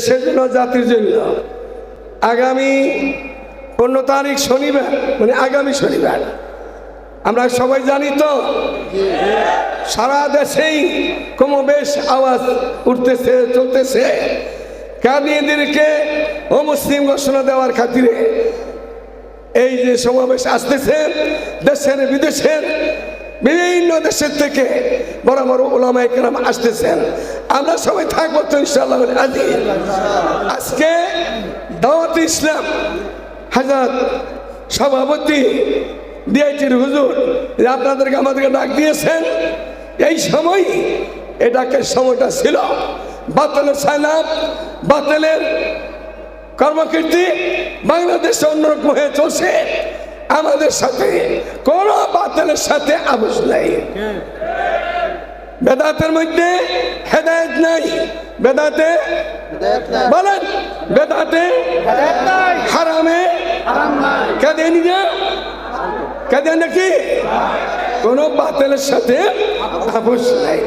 দেশের জন্য জাতির জন্য। আগামী পনেরো তারিখ শনিবার মানে আগামী শনিবার। আমরা সবাই জানি তো, সারা দেশেই কমবেশ আওয়াজ উঠতেছে, চলতেছে। কাদিয়েদেরকে অমুসলিম ঘোষণা দেওয়ার খাতিরে এই যে সমাবেশ আসতেছে, দেশের বিদেশের বিভিন্ন দেশের থেকে বড় বড় ওলামা একরাম আসতেছেন। আমরা সবাই থাকব তো ইনশাআল্লাহ আজি আজকে দাওয়াত ইসলাম হাজার সভাপতি, ডিআইটির হুজুর যে আপনাদেরকে আমাদেরকে ডাক দিয়েছেন। এই সময় এই ডাকের সময়টা ছিল। বাতিলের সাইলাম বাতিলের কর্মকীর্তি বাংলাদেশে অন্যরকম হয়ে চলছে। আমাদের সাথে কোন বাতিলের সাথে আবশ নাই। বেদাতের মধ্যে হেদায়ত নাই। বেদাতে বলেন বেদাতে হারামে কেঁদে না কেঁদে নাকি কোনো বাতিলের সাথে আপোষ নাই।